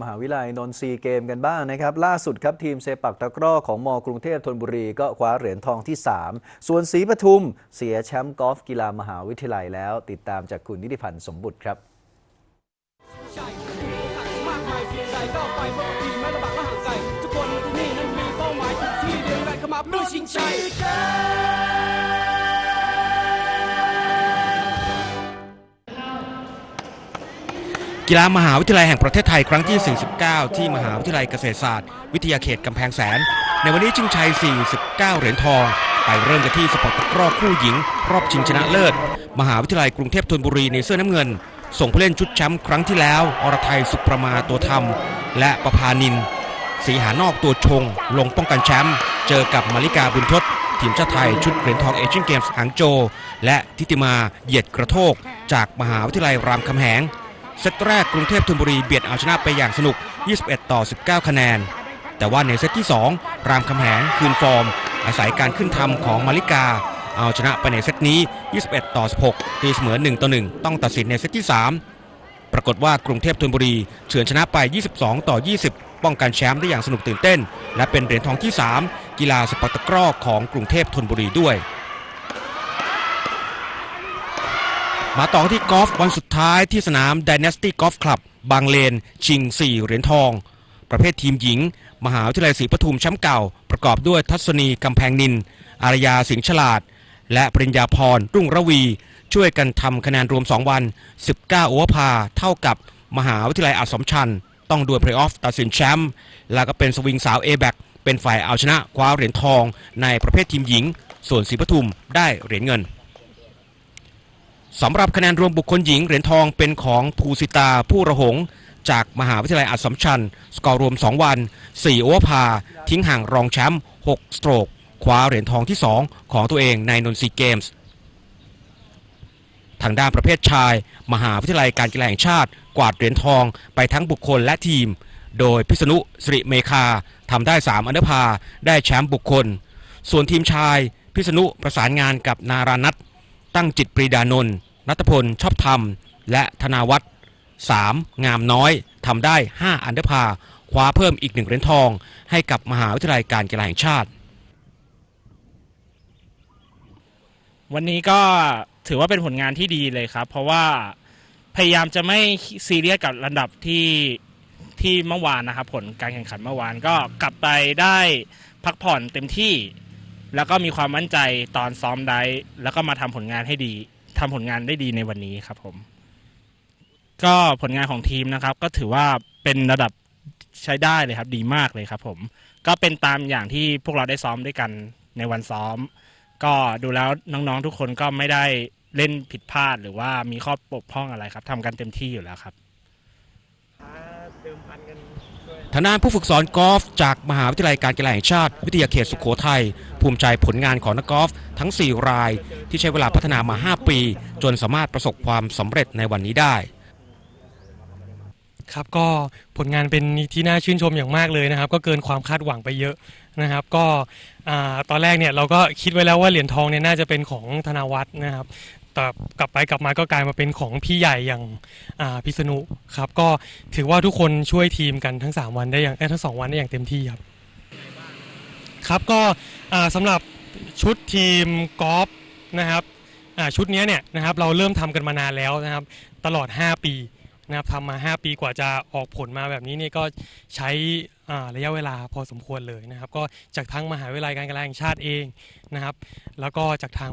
มหาวิทยาลัยนนทรีเกมกันบ้างนะครับ ล่าสุดครับทีมเซปักตะกร้อของมกรุงเทพธนบุรีก็คว้าเหรียญทองที่ 3 ส่วนศรีปทุม เสียแชมป์กอล์ฟกีฬามหาวิทยาลัยแล้ว ติดตามจากคุณนิติพันธ์สมบุตรครับทุกคนที่นี่นั้นมีเป้าหมายที่เดียวกันขมาเพื่อชิงชัย กีฬามหาวิทยาลัยแห่งประเทศไทยครั้งที่ 49 ที่มหาวิทยาลัยเกษตรศาสตร์ วิทยาเขตกำแพงแสน ในวันนี้ชิงชัย 49 เหรียญทอง ไปเริ่มกันที่สปอร์ตกร้อคู่หญิง รอบชิงชนะเลิศ มหาวิทยาลัยกรุงเทพธนบุรีในเสื้อน้ำเงิน ส่งผู้เล่นชุดแชมป์ครั้งที่แล้ว อรไทยสุประมาตัวธรรมและประพานินสีหานอกตัวชง ลงป้องกันแชมป์เจอกับมาริกาบุญทศทีมชาติไทยชุดเหรียญทองเอเชียนเกมส์หางโจ และทิติมาเหยียดกระโทก จากมหาวิทยาลัยรามคำแหง เซตแรกกรุงเทพธนบุรีเบียดเอาชนะไปอย่างสนุก 21 ต่อ 19 คะแนน แต่ว่าในเซตที่ 2 รามคำแหงคืนฟอร์ม อาศัยการขึ้นทำของมาริกา เอาชนะไปในเซตนี้ 21 ต่อ 16 ตีเสมอ 1 ต่อ 1 ต้องตัดสินในเซตที่ 3 ปรากฏว่ากรุงเทพธนบุรีเฉือนชนะไป 22 ต่อ 20 ป้องกันแชมป์ได้อย่างสนุกตื่นเต้น และเป็นเหรียญทองที่ 3 กีฬาสปอร์ตกร้อของกรุงเทพธนบุรีด้วย มาต่อที่กอล์ฟวันสุดท้ายที่สนาม Dynasty Golf Club บางเลน ชิง 4 เหรียญทอง ประเภททีมหญิง มหาวิทยาลัยศรีปทุมแชมป์เก่า ประกอบด้วยทัศนีกำแพงนิน อารยาสิงห์ฉลาด และปริญญาพรรุ่งระวี ช่วยกันทำคะแนนรวม 2 วัน 19 โอเวอร์พาเท่ากับมหาวิทยาลัยอัสสมชัญต้องดวลเพลย์ออฟตัดสินแชมป์แล้วก็เป็นสวิงสาว a b a c เป็นฝ่ายเอาชนะคว้าเหรียญทองในประเภททีมหญิง ส่วนศรีปทุมได้เหรียญเงิน สำหรับคะแนนรวมบุคคลหญิงเหรียญทองเป็นของภูสิตาผู้ระหง จากมหาวิทยาลัยอัสสัมชัญ สกอร์รวม 2 วัน 4 โอเวอร์พา ทิ้งห่างรองแชมป์6สโตรกคว้าเหรียญทองที่ 2 ของตัวเองในนนทรีเกมส์ ทางด้านประเภทชาย มหาวิทยาลัยการกีฬาแห่งชาติ กวาดเหรียญทองไปทั้งบุคคลและทีม โดยพิษณุสิริเมคาทำได้ 3 อันดอร์พาได้แชมป์บุคคล ส่วนทีมชายพิษณุประสานงานกับนารานัท ตั้งจิตปรีดานนท์นัทพลชอบธรรม และธนาวัฒน์ 3. งามน้อยทำได้ 5 อันเดอร์พาคว้าเพิ่มอีกหนึ่งเหรียญทอง ให้กับมหาวิทยาลัยการกีฬาแห่งชาติ วันนี้ก็ถือว่าเป็นผลงานที่ดีเลยครับ เพราะว่าพยายามจะไม่ซีเรียสกับระดับที่ที่เมื่อวานนะครับ ผลการแข่งขันเมื่อวานก็กลับไปได้พักผ่อนเต็มที่ แล้วก็มีความมั่นใจตอนซ้อมได้ แล้วก็มาทำผลงานให้ดีทำผลงานได้ดีในวันนี้ครับผม ก็ผลงานของทีมนะครับ ก็ถือว่าเป็นระดับใช้ได้เลยครับ ดีมากเลยครับ ผม ก็เป็นตามอย่างที่พวกเราได้ซ้อมด้วยกันในวันซ้อม ก็ดูแล้วน้องๆทุกคนก็ไม่ได้เล่นผิดพลาดหรือว่ามีข้อบกพร่องอะไรครับทำกันเต็มที่อยู่แล้วครับ ทางด้านผู้ฝึกสอนกอล์ฟจากมหาวิทยาลัยการกีฬาแห่งชาติ วิทยาเขตสุขโขทัยภูมิใจผลงานของนักกอล์ฟทั้ง 4 ราย ที่ใช้เวลาพัฒนามา 5 ปี จนสามารถประสบความสำเร็จในวันนี้ได้ ครับก็ผลงานเป็นที่น่าชื่นชมอย่างมากเลยนะครับ ก็เกินความคาดหวังไปเยอะนะครับ ก็อตอนแรกเนี่ยเราก็คิดไว้แล้วว่าเหรียญทองเนี่ยน่าจะเป็นของธนวัฒน์นะครับ แต่กลับไปกลับมาก็กลายมาเป็นของพี่ใหญ่อย่างอ่าพิษณุครับ ก็ถือว่าทุกคนช่วยทีมกันทั้ง 3 วันได้อย่างเอ้ทั้งสองวันได้อย่างเต็มที่ครับ ครับก็อ่าสำหรับชุดทีมกอล์ฟนะครับชุดนี้เนี่ยนะครับเราเริ่มทำกันมานานแล้วนะครับ ตลอด 5 ปีนะครับทำมา 5 ปีกว่าจะออกผลมาแบบนี้เนี่ยก็ใช้ระยะเวลาพอสมควรเลยนะครับ ก็จากทั้งมหาวิทยาลัยการกีฬาแห่งชาติเองนะครับ แล้วก็จากทาง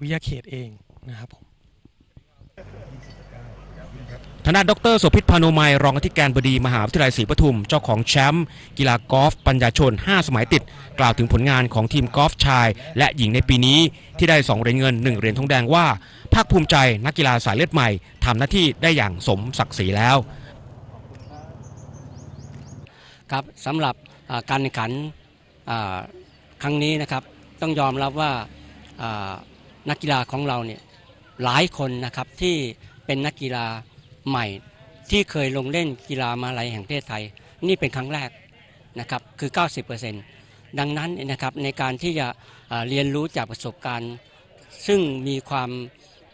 วิทยาเขตเอง นะครับผมทางด้านดรโสภิตพานุมัยรองอธิการบดีมหาวิทยาลัยศรีปทุม เจ้าของแชมป์กีฬากอล์ฟปัญญาชน 5 สมัยติด กล่าวถึงผลงานของทีมกอล์ฟชาย และหญิงในปีนี้ที่ได้ 2 เหรียญเงิน 1 เหรียญทองแดงว่า ภาคภูมิใจนักกีฬาสายเลือดใหม่ทำหน้าที่ได้อย่างสมศักดิ์ศรีแล้ว ครับสำหรับการแข่งขันครั้งนี้นะครับ ต้องยอมรับว่านักกีฬาของเราเนี่ย หลายคนนะครับที่เป็นนักกีฬาใหม่ ที่เคยลงเล่นกีฬามาลัยแห่งประเทศไทย นี่เป็นครั้งแรกนะครับคือ 90%ดังนั้นนะครับในการที่จะเรียนรู้จากประสบการณ์ ซึ่งมีความ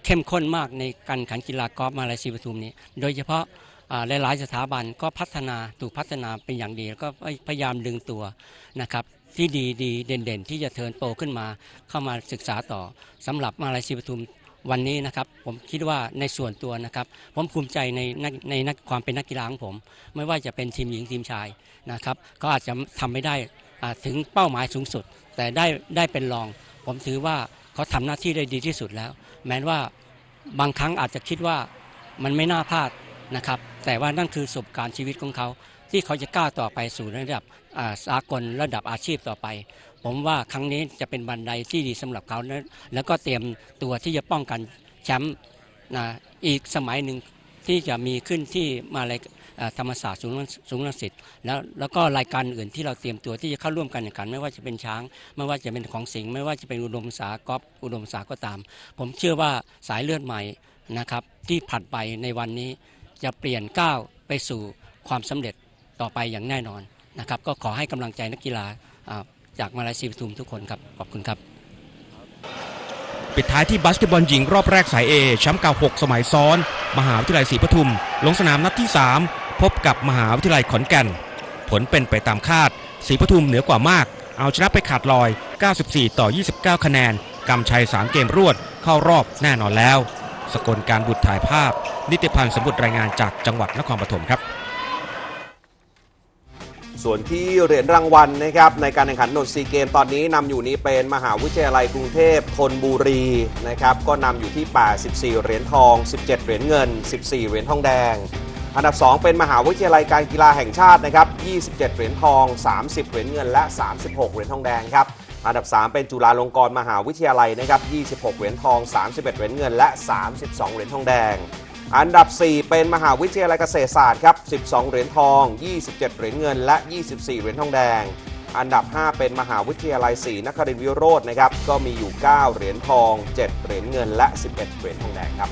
เข้มข้นมากในการแข่งขันกีฬากอล์ฟมาลัยศรีปทุมนี้ โดยเฉพาะอ่าหลายๆสถาบันก็พัฒนาถูกพัฒนาเป็นอย่างดีแล้วก็พยายามดึงตัวนะครับที่ดีดีเด่นๆ ที่จะเทินโตขึ้นมาเข้ามาศึกษาต่อสำหรับมาลัยศรีปทุม วันนี้นะครับผมคิดว่าในส่วนตัวนะครับ ผมภูมิใจในนักในนักความเป็นนักกีฬาของผม ไม่ว่าจะเป็นทีมหญิงทีมชายนะครับก็อาจจะทำไม่ได้ถึงเป้าหมายสูงสุด แต่ได้ได้เป็นรอง ผมถือว่าเขาทำหน้าที่ได้ดีที่สุดแล้ว แม้ว่าบางครั้งอาจจะคิดว่ามันไม่น่าพลาดนะครับ แต่ว่านั่นคือประสบการณ์ชีวิตของเขา ที่เขาจะก้าวต่อไปสู่ระดับสากลระดับอาชีพต่อไป ผมว่าครั้งนี้จะเป็นบันไดที่ดีสำหรับเขานะแล้วก็เตรียมตัวที่จะป้องกันแชมป์นะอีกสมัยหนึ่งที่จะมีขึ้นที่มาเลยธรรมศาสตร์สูงสูงรังสิตแล้วแล้วก็รายการอื่นที่เราเตรียมตัวที่จะเข้าร่วมกันแข่งขัน ไม่ว่าจะเป็นช้าง ไม่ว่าจะเป็นของสิงห์ไม่ว่าจะเป็นอุดมสากอฟอุดมสาก็ตาม ผมเชื่อว่าสายเลือดใหม่นะครับ ที่ผลัดไปในวันนี้จะเปลี่ยนก้าวไปสู่ความสำเร็จต่อไปอย่างแน่นอนนะครับ ก็ขอให้กำลังใจนักกีฬา จากมาลายซีปทุมทุกคนครับ ขอบคุณครับ ปิดท้ายที่บาสเกตบอลหญิงรอบแรกสายเอแชมป์เก่า 6 สมัยซ้อน มหาวิทยาลัยศรีปทุม ลงสนามนัดที่ 3 พบกับมหาวิทยาลัยขอนแก่น ผลเป็นไปตามคาดศรีปทุมเหนือกว่ามาก เอาชนะไปขาดลอย 94 ต่อ 29 คะแนนกำชัย 3 เกมรวดเข้ารอบแน่นอนแล้ว สกลการบุตรถ่ายภาพ นิติพันธ์สมบุตรรายงานจากจังหวัดนครปฐมครับ ส่วนที่เหรียญรางวัลนะครับในการแข่งขันนนทรีเกมตอนนี้นำอยู่นี้เป็นมหาวิทยาลัยกรุงเทพธนบุรีนะครับก็นำอยู่ที่ 84 เหรียญทอง 17 เหรียญเงิน 14 เหรียญทองแดง อันดับ 2 เป็นมหาวิทยาลัยการกีฬาแห่งชาตินะครับ 27 เหรียญทอง 30 เหรียญเงิน และ 36 เหรียญทองแดงครับ อันดับ 3 เป็นจุฬาลงกรณ์มหาวิทยาลัยนะครับ 26 เหรียญทอง 31 เหรียญเงิน และ 32 เหรียญทองแดง อันดับ 4 เป็นมหาวิทยาลัยเกษตรศาสตร์ครับ 12 เหรียญทอง 27 เหรียญเงิน และ 24 เหรียญทองแดง อันดับ 5 เป็นมหาวิทยาลัยศรีนครินทร์วิโรจน์นะครับ ก็มีอยู่ 9 เหรียญทอง 7 เหรียญเงิน และ 11 เหรียญทองแดงครับ